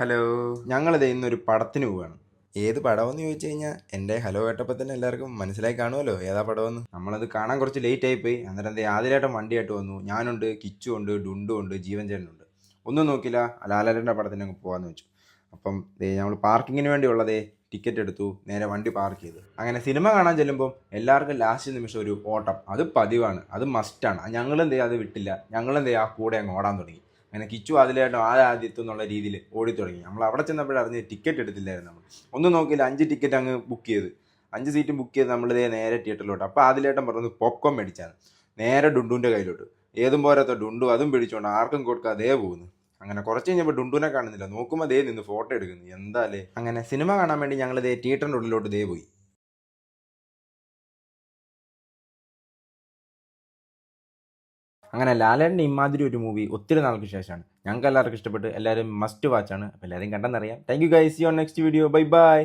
Hello ഞങ്ങളിത് ഇന്നൊരു പടത്തിന് പോവാണ്. ഏത് പടമെന്ന് ചോദിച്ചു കഴിഞ്ഞാൽ എന്റെ ഹലോ കേട്ടപ്പോൾ തന്നെ എല്ലാവർക്കും മനസ്സിലായി കാണുമല്ലോ ഏതാ പടമെന്ന്. നമ്മളത് കാണാൻ കുറച്ച് ലേറ്റ് ആയിപ്പോയി. അന്നേരം എന്താ ആദ്യമായിട്ടും വണ്ടിയായിട്ട് വന്നു. ഞാനുണ്ട് കിച്ചു ഉണ്ട് ഡുണ്ടു ഉണ്ട് ജീവൻ ചേട്ടനുണ്ട് ഒന്നും നോക്കില്ല ലാലരന്റെ പടത്തിന് അങ്ങ് പോകാമെന്ന് വെച്ചു. അപ്പം നമ്മൾ പാർക്കിങ്ങിന് വേണ്ടി ഉള്ളതേ ടിക്കറ്റ് എടുത്തു. നേരെ വണ്ടി പാർക്ക് ചെയ്തു. അങ്ങനെ സിനിമ കാണാൻ ചെല്ലുമ്പോൾ എല്ലാവർക്കും ലാസ്റ്റ് നിമിഷം ഒരു ഓട്ടം. അത് പതിവാണ്. അത് മസ്റ്റാണ് ഞങ്ങളെന്തേ അത് വിട്ടില്ല. ഞങ്ങളെന്തേ ആ കൂടെ അങ്ങ് ഓടാൻ തുടങ്ങി. അങ്ങനെ കിച്ചു അതിലായിട്ടും ആ എന്നുള്ള രീതിയിൽ ഓടി തുടങ്ങി നമ്മൾ അവിടെ ചെന്നപ്പോഴറിഞ്ഞ് ടിക്കറ്റ് എടുത്തില്ലായിരുന്നു നമ്മൾ. ഒന്നും നോക്കിയില്ല അഞ്ച് ടിക്കറ്റ് അങ്ങ് ബുക്ക് ചെയ്ത്. അഞ്ച് സീറ്റും ബുക്ക് ചെയ്ത് നമ്മളിതേ നേരെ തിയേറ്ററിലോട്ട് അപ്പോൾ അതിലേട്ടൻ പറഞ്ഞത് പോപ്കോൺ മേടിച്ചാണ്. നേരെ ഡുണ്ടുവിന്റെ കയ്യിലോട്ട്. ഏതും പോരാത്ത ഡുണ്ടു അതും പിടിച്ചുകൊണ്ട് ആർക്കും കൊടുക്കാതെ പോകുന്നു. അങ്ങനെ കുറച്ച് കഴിഞ്ഞപ്പോൾ ഡുണ്ടുവിനെ കാണുന്നില്ല. നോക്കുമ്പോൾ ദേ നിന്ന് ഫോട്ടോ എടുക്കുന്നു. എന്താ അല്ലേ? അങ്ങനെ സിനിമ കാണാൻ വേണ്ടി ഞങ്ങൾ ദേ തിയേറ്ററിന്റെ ഉള്ളിലോട്ട് ദേ പോയി. അങ്ങനെ ലാലേട്ടന്റെ ഇമാതിരി ഒരു മൂവി ഒത്തിരി നാൾക്ക് ശേഷമാണ്. ഞങ്ങൾക്ക് എല്ലാവർക്കും ഇഷ്ടപ്പെട്ട് എല്ലാവരും മസ്റ്റ് വാച്ചാണ് അപ്പോൾ എല്ലാവരും കണ്ടെന്നറിയാം. Thank you guys you next video bye bye